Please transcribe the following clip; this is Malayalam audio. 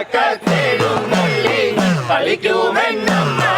ദേവി അറ്റുവക്കത്തെഴുന്നള്ളി കളിക്കുമെന്നമ്മ